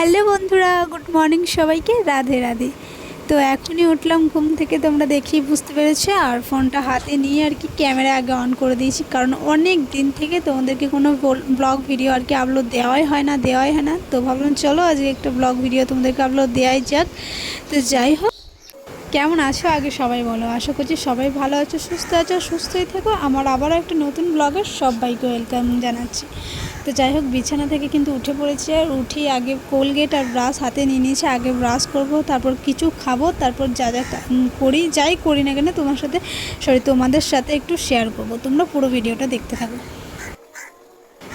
Hello বন্ধুরা, good morning সবাইকে, রাধে রাধে। তো এখনই উঠলাম, ঘুম থেকে তোমরা দেখেই বুঝতে পেরেছ, আর ফোনটা হাতে নিয়ে আর কি ক্যামেরা আগে অন করে দিয়েছি, কারণ অনেক দিন থেকে তোমাদেরকে কোনো ব্লগ ভিডিও আর কি আপলোড দেওয়াই হয় না, দেওয়াই হয় না। তো ভাবলাম, চলো আজকে একটা ব্লগ ভিডিও তোমাদেরকে আপলোড দেওয়াই যাক। তো যাই হোক, কেমন আছো আগে সবাই বলো? আশা করছি সবাই ভালো আছো, সুস্থ আছো, সুস্থই থেকো। আমার আবারও একটা নতুন ব্লগের সবাইকে ওয়েলকাম জানাচ্ছি। তো যাই হোক, বিছানা থেকে কিন্তু উঠে পড়েছি আর উঠি আগে কোলগেট আর ব্রাশ হাতে নিয়ে নিয়েছি, আগে ব্রাশ করব, তারপর কিছু খাব, তারপর যা যা করি, যাই করি না কেন তোমার সাথে সরি তোমাদের সাথে একটু শেয়ার করব। তোমরা পুরো ভিডিওটা দেখতে থাকো।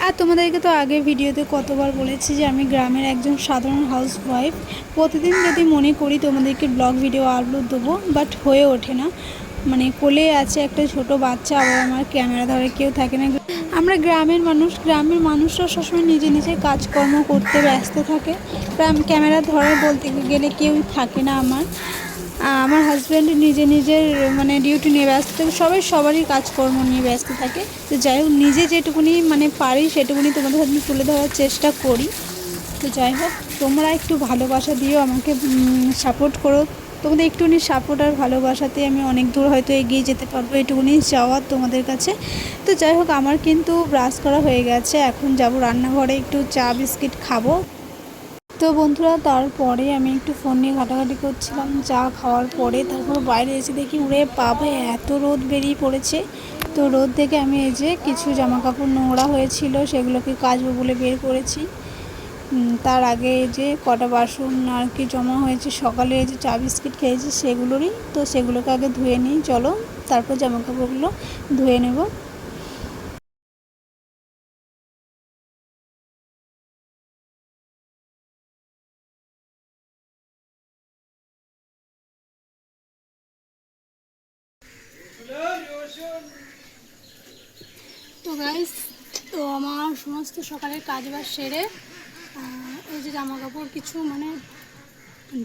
আর তোমাদেরকে তো আগে ভিডিওতে কতবার বলেছি যে আমি গ্রামের একজন সাধারণ হাউস ওয়াইফ প্রতিদিন যদি মনে করি তোমাদেরকে ব্লগ ভিডিও আপলোড দেবো বাট হয়ে ওঠে না। মানে কোলে আছে একটা ছোট বাচ্চা, আবার আমার ক্যামেরা ধরে কেউ থাকে না। আমরা গ্রামের মানুষ, গ্রামের মানুষরা সবসময় নিজে নিজে কাজকর্ম করতে ব্যস্ত থাকে। ক্যামেরা ধরে বলতে গেলে কেউ থাকে না আমার। আমার হাজব্যান্ড নিজে নিজের মানে ডিউটি নিয়ে ব্যস্ত থাকে সবাই সবারই কাজকর্ম নিয়ে ব্যস্ত থাকে। তো যাই হোক, নিজে যেটুকুনি মানে পারি, সেটুকুনি তোমাদের সামনে তুলে ধরার চেষ্টা করি। তো যাই হোক, তোমরা একটু ভালোবাসা দিও, আমাকে সাপোর্ট করো। তোমাদের একটুখানি সাপোর্ট আর ভালোবাসাতে আমি অনেক দূর হয়তো এগিয়ে যেতে পারব, এটুকুনি চাওয়ার তোমাদের কাছে। তো যাই হোক, আমার কিন্তু ব্রাশ করা হয়ে গেছে, এখন যাব রান্নাঘরে একটু চা, বিস্কিট খাব। তো বন্ধুরা, তারপরে আমি একটু ফোন নিয়ে ঘাটাঘাটি করছিলাম, চা খাওয়ার পরে তারপর বাইরে এসে দেখি উড়ে পাবে এত রোদ বেরিয়ে পড়েছে। তো রোদ থেকে আমি এই যে কিছু জামা কাপড় নোংরা হয়েছিল, সেগুলোকে কাচবো বলে বের করেছি। তার আগে যে কটা বাসন আর কি জমা হয়েছে, সকালে যে চা বিস্কিট খেয়েছি সেগুলোরই, তো সেগুলোকে আগে ধুয়ে নিই, চলো তারপর জামা কাপড়গুলো ধুয়ে নেব। তো গাইস তো আমার সমস্ত সকালের কাজ বাজ সেরে এই যে জামা কাপড় কিছু মানে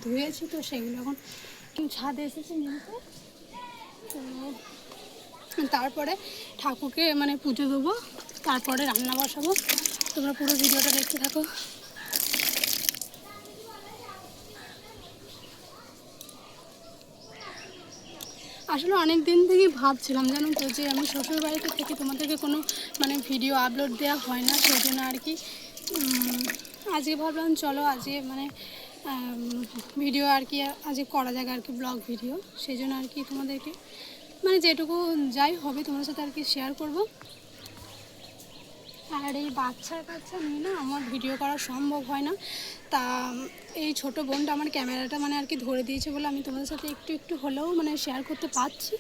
ধুয়েছি তো সেগুলো এখন ছাদে এসেছে নিতে। তো তারপরে ঠাকুরকে মানে পুজো দেবো, তারপরে রান্না বসাবো। তোমরা পুরো ভিডিওটা দেখতে থাকো। আসলে অনেক দিন থেকেই ভাবছিলাম জানো তো যে আমি শ্বশুর বাড়িতে থেকে তোমাদেরকে কোনো মানে ভিডিও আপলোড দেওয়া হয় না, সেই জন্য আর কি আজকে ভাবলাম চলো আজকে মানে ভিডিও আর কি আজকে করা যাক আর কি ব্লগ ভিডিও সেই জন্য আর কি তোমাদেরকে মানে যেটুকু যাই হবে তোমার সাথে আর কি শেয়ার করব। আর এই বাচ্চার কাচ্চা নিয়ে না আমার ভিডিও করা সম্ভব হয় না। তা, এই ছোট বোনটা আমার ক্যামেরাটা মানে আর কি ধরে দিয়েছে বলে আমি তোমাদের সাথে একটু একটু হলেও মানে শেয়ার করতে পারছি।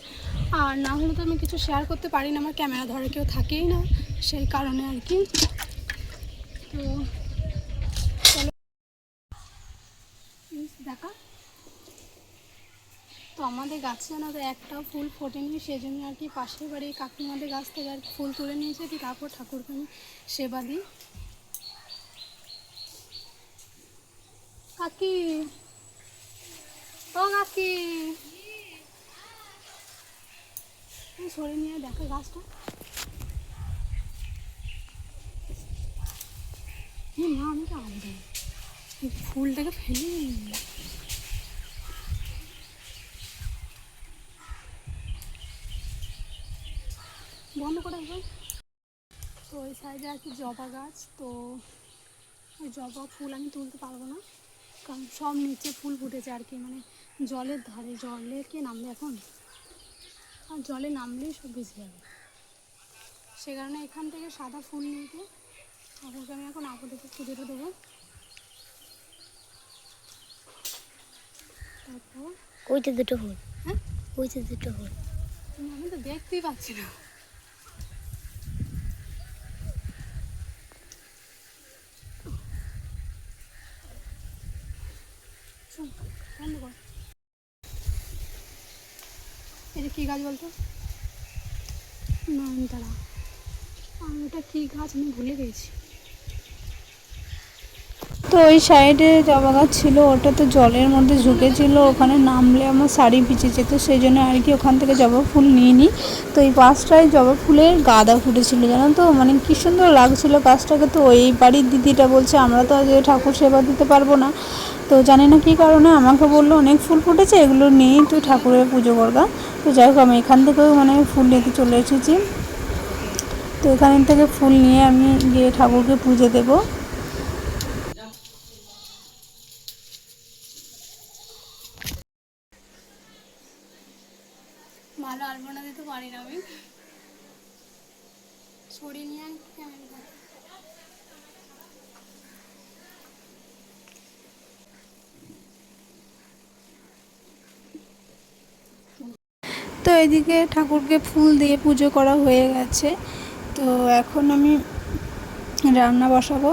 আর না হলে তো আমি কিছু শেয়ার করতে পারি না, আমার ক্যামেরা ধরে কেউ থাকেই না। সেই কারণে আর কি। তো চলো এই দেখা তো আমাদের গাছে না তো একটাও ফুল ফোটেনি সেই জন্য আর কি পাশের বাড়ির কাকিমাদের গাছ থেকে আর ফুল তুলে নিয়েছে কি তারপর ঠাকুরকে আমি সেবা দিই। কাকি, ও কাকি। সরে নিয়ে দেখো গাছটা। না আমি তো আনব। ফুলটাকে ফেলে। করে একদম তো ওই সাইডে আর কি জবা গাছ তো ওই জবা ফুল আমি তুলতে পারব না। কারণ সব নিচে ফুল ফুটেছে আর কি মানে জলের ধারে জলে কে নামবে এখন? আর জলে নামলেই সব ভেসে যাবে। সে কারণে এখান থেকে সাদা ফুল গিয়ে ঠাকুরকে আমি এখন আপাতত পুজোটা দেবো। তারপর ওইটা দুটো ফুল। হ্যাঁ? ওইটা দুটো ফুল। আমি তো দেখতেই পাচ্ছি না শোন, বন্ধ কর। এটা কী গাছ বলতো? নয়নতারা ওটা কী গাছ আমি ভুলে গেছি। তো ওই সাইডে জবা গাছ ছিল, ওটা তো জলের মধ্যে ঝুঁকেছিল, ওখানে নামলে আমার শাড়ি ভিজে যেত, সেই জন্য আর কি ওখান থেকে জবা ফুল নিয়ে নিই তো এই গাছটায় জবা ফুলের গাঁদা ফুটেছিল, জানো তো? মানে কী সুন্দর লাগছিল গাছটাকে। তো ওই বাড়ির দিদিটা বলছে, আমরা তো আজ ঠাকুর সেবা দিতে পারব না। তো জানি না কী কারণে আমাকে বলল, অনেক ফুল ফুটেছে, এগুলো নিয়েই তুই ঠাকুরের পুজো করগা তো যাই হোক, আমি এখান থেকেও মানে ফুল নিতে চলে এসেছি। তো এখান থেকে ফুল নিয়ে আমি গিয়ে ঠাকুরকে পুজো দেবো। ভালো আলপনা দিতে পারি না আমি। সরিয়ে নিয়ে তো এদিকে ঠাকুরকে ফুল দিয়ে পুজো করা হয়ে গেছে। তো এখন আমি রান্না বসাবো।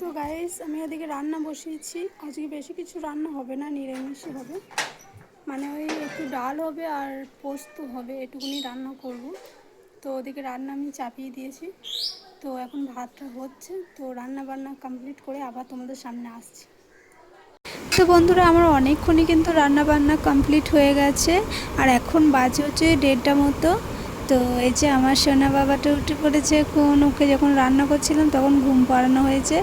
তো গাইস আমি এদিকে রান্না বসিয়েছি। আজকে বেশি কিছু রান্না হবে না, নিরামিষই হবে। মানে ওই একটু ডাল হবে আর পোস্ত হবে, এটুকুনি রান্না করব। তো ওদিকে রান্না আমি চাপিয়ে দিয়েছি। তো এখন ভাতটা হচ্ছে, তো রান্না বান্না কমপ্লিট করে আবার তোমাদের সামনে আসছি। তো বন্ধুরা, আমার অনেকক্ষণই কিন্তু রান্না বান্না কমপ্লিট হয়ে গেছে, আর এখন বাজে হচ্ছে দেড়টা মতো। তো এই যে আমার সোনা বাবাটা উঠে পড়েছে, এখন ওকে যখন রান্না করছিলাম, তখন ঘুম পাড়ানো হয়েছে।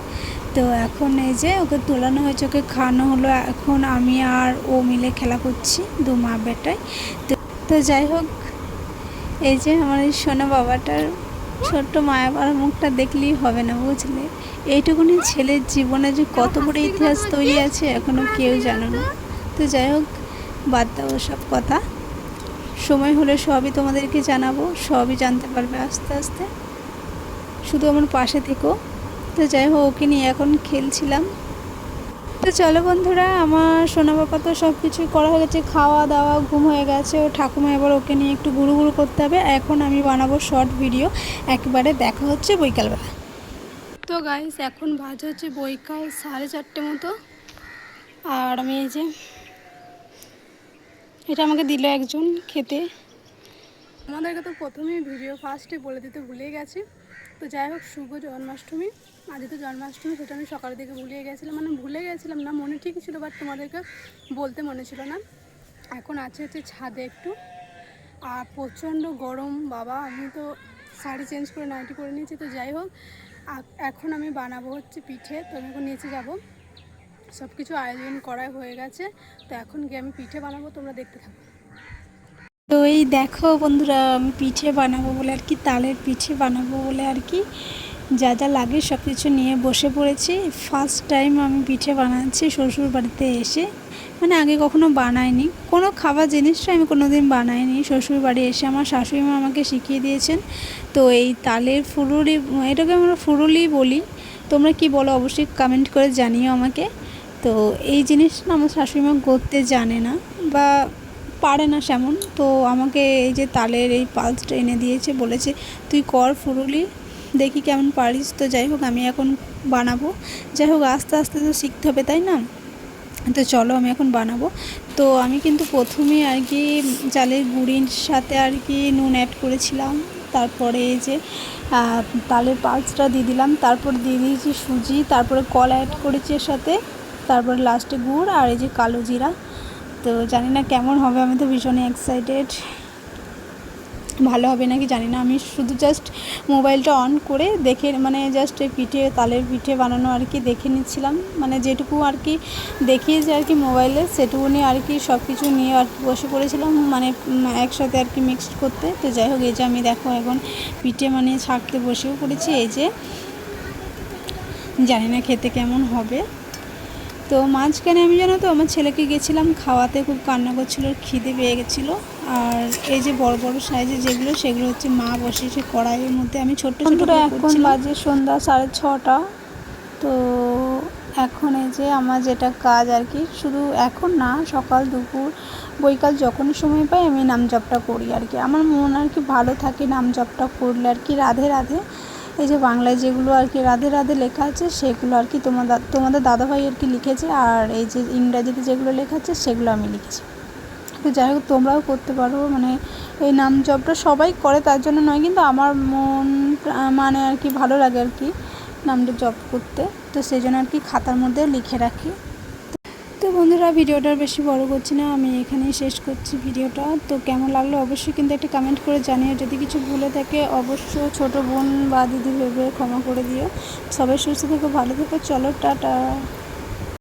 তো এখন এই যে ওকে তোলানো হয়েছে, ওকে খাওয়ানো হলো। এখন আমি আর ও মিলে খেলা করছি দু মা বেটায় তো তো যাই হোক, এই যে আমার এই সোনা বাবাটার ছোট্ট মায়া পাড়া মুখটা দেখলেই হবে না, বুঝলে? এইটুকুনি ছেলের জীবনে যে কত বড় ইতিহাস তৈরি আছে, এখনও কেউ জানে না। তো যাই হোক, বাদ দাও সব কথা। সময় হলে সবই তোমাদেরকে জানাব, সবই জানতে পারবে আস্তে আস্তে। শুধু আমার পাশে থেকো। তো যাই হোক, ওকে নিয়ে এখন খেলছিলাম। তো চলো বন্ধুরা, আমার সোনা বাবা তো সব কিছুই করা হয়ে গেছে, খাওয়া দাওয়া ঘুম হয়ে গেছে। ও ঠাকুমা এবার ওকে নিয়ে একটু গুরু গুরু করতে হবে। এখন আমি বানাবো শর্ট ভিডিও একবারে দেখা হচ্ছে বৈকালবেলা। তো গাইস এখন বাজে হচ্ছে বৈকাল সাড়ে চারটে মতো। আর আমি এই যে, এটা আমাকে দিল একজন খেতে। আমাদেরকে তো প্রথমেই ভিডিও ফার্স্টে বলে দিতে ভুলে গেছি। তো যাই হোক, শুভ জন্মাষ্টমী। আজ তো জন্মাষ্টমী, সেটা আমি সকালের দিকে ভুলিয়ে গেছিলাম। মানে ভুলে গেছিলাম না, মনে ঠিক ছিল বাট তোমাদেরকে বলতে মনে ছিল না। এখন আছে হচ্ছে ছাদে একটু। আর প্রচণ্ড গরম, বাবা, আমি তো শাড়ি চেঞ্জ করে নাইটি করে নিয়েছি। তো যাই হোক এখন আমি বানাবো হচ্ছে পিঠে, তো আমি এখন নিচে যাব। সব কিছু আয়োজন করা হয়ে গেছে। তো এখন গিয়ে আমি পিঠে বানাবো, তোমরা দেখতে থাকো। তো এই দেখো বন্ধুরা, আমি পিঠে বানাবো বলে আর কি, তালের পিঠে বানাবো বলে আর কি। যা যা লাগে সব কিছু নিয়ে বসে পড়েছি। ফার্স্ট টাইম আমি পিঠে বানাচ্ছি শ্বশুর বাড়িতে এসে। মানে আগে কখনো বানাইনি। কোনো খাবার জিনিসটা আমি কোনো দিন বানাইনি। শ্বশুর বাড়ি এসে আমার শাশুড়ি মা আমাকে শিখিয়ে দিয়েছেন। তো এই তালের ফুরুলি, এটাকে আমরা ফুরুলি বলি। তোমরা কি বলো, অবশ্যই কমেন্ট করে জানিও আমাকে। তো এই জিনিসটা আমার শাশুড়ি মা করতে জানে না। বা পারে না সেমন। তো আমাকে এই যে তালের এই পালসটা এনে দিয়েছে, বলেছে, তুই কর ফুরুলি, দেখি কেমন পারিস। তো যাই হোক, আমি এখন বানাবো। যাই হোক, আস্তে আস্তে তো শিখতে হবে, তাই না? তো চলো, আমি এখন বানাবো। তো আমি কিন্তু প্রথমে আর কি চালের গুঁড়ির সাথে আর কি নুন অ্যাড করেছিলাম। তারপরে এই যে তালের পালসটা দিয়ে দিলাম। তারপর দিয়ে দিয়েছি সুজি, তারপরে কল অ্যাড করেছি এর সাথে। তারপরে লাস্টে গুড় আর এই যে কালো জিরা। তো জানি না কেমন হবে, আমি তো ভীষণই এক্সাইটেড ভালো হবে নাকি জানি না, আমি শুধু জাস্ট মোবাইলটা অন করে দেখে মানে জাস্ট এই পিঠে, তালের পিঠে বানানো আর কি দেখে নিচ্ছিলাম। মানে যেটুকু আর কি দেখিয়েছে আর কি মোবাইলে, সেটুকু নিয়ে আর কি সব কিছু নিয়ে আর কি বসে পড়েছিলাম মানে একসাথে আর কি মিক্সড করতে। তো যাই হোক, এই যে আমি দেখো এখন পিঠে মানে ছাঁকতে বসেও পড়েছি, এই যে জানি না খেতে কেমন হবে। তো মাঝখানে আমি জানো তো আমার ছেলেকে গেছিলাম খাওয়াতে খুব কান্না করছিল খিদে পেয়ে গেছিল। আর এই যে বড় বড় সাইজে যেগুলো সেগুলো হচ্ছে মা বসেছে কড়াইয়ের মধ্যে। আমি ছোট্ট ছোট এখন বাজে সন্ধ্যা সাড়ে ছটা। তো এখন এই যে আমার যেটা কাজ আর কি শুধু এখন না সকাল দুপুর বৈকাল যখন সময় পাই আমি নাম জপটা করি আর কি। আমার মন আর কি ভালো থাকে নাম জপটা করলে আর কি রাধে রাধে এই যে বাংলায় যেগুলো আর কি রাধে রাধে লেখা আছে, সেগুলো আর কি তোমাদের তোমাদের দাদাভাই আর কি লিখেছে, আর এই যে ইংরাজিতে যেগুলো লেখা আছে, সেগুলো আমি লিখেছি। তো যাই হোক, তোমরাও করতে পারো মানে এই নাম জপটা সবাই করে, তার জন্য নয়, কিন্তু আমার মন মানে আর কি ভালো লাগে আর কি নামটা জপ করতে। তো সেই জন্য আর কি খাতার মধ্যে লিখে রাখি। তো বন্ধুরা, ভিডিওটা বেশি বড় করছি না। আমি এখানেই শেষ করছি ভিডিওটা। তো কেমন লাগল অবশ্যই কিন্তু একটা কমেন্ট করে জানিও। যদি কিছু ভুলে থাকে অবশ্য ছোট বোন বা দিদি ভেবে ক্ষমা করে দিও। সবাই সুস্থ থেকো, ভালো থেকো। চলো, টাটা।